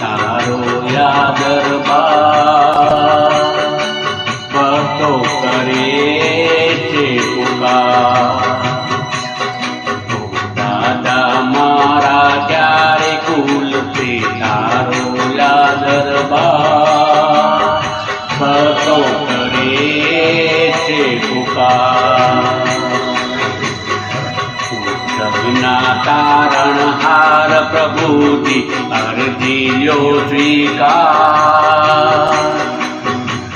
તારો યાદરબા ભક્તો કરે છે પુકાર. દાદા મારા, ક્યારે કુલ તે તારો યાદરબા ભક્તો કરે છે પુકાર. જગના તારણ હાર પ્રભુજી અરજીયો સ્વીકાર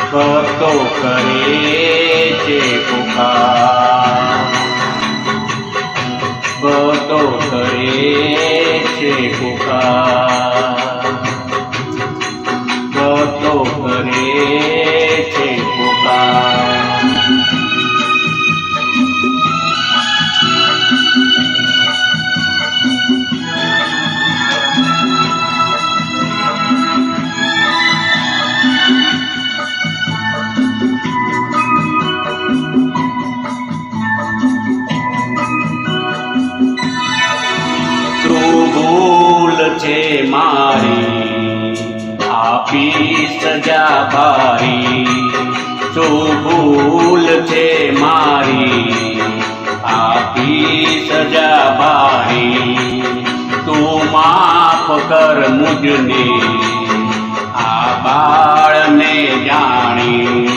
ભક્તો કરે છે પુકાર છે મારી, આપી સજા ભારી. જો ભૂલ છે મારી, આપી સજા ભારી. તું માફ કર મુજને, આ બાળને જાણી.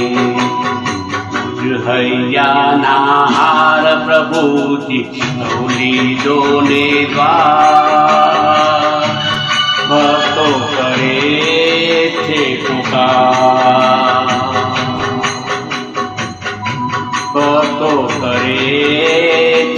હૈયાના હાર પ્રભુજી ધોલી દોને દ્વાર. ભક્તો કરે છે પુકાર. ભક્તો કરે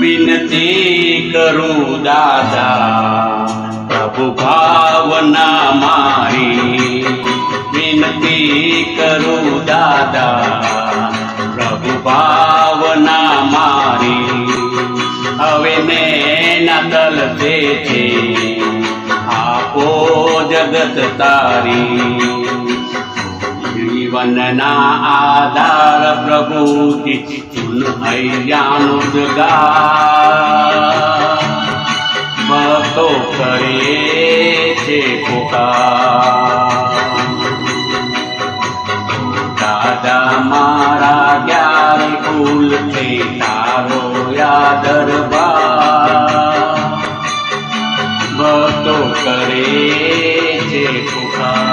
વિનતી કરું દાદા, પ્રભુ ભાવના મારી. વિનતી કરું દાદા, પ્રભુ ભાવના મારી. હવે મેના તલ છે આપો જગત તારી. જીવનના આધાર પ્રભુજી તું હૈયાનો જગા. ભક્તો કરે છે પુકાર દાદા મારા ગ્યાર ભૂલ છે તારો યાદ દરબાર ભક્તો કરે છે પુકાર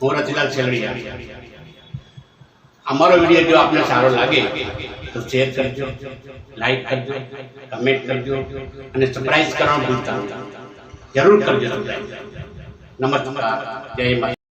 હું રતિલાલ છેલડિયા અમારો વીડિયો જો આપને સારો લાગે, તો શેર કરજો લાઈક કરજો કમેન્ટ કરજો, અને સરપ્રાઈઝ કરવાનું ભૂલતા જરૂર કરજો સબસ્ક્રાઇબ નમસ્કાર. જય માતા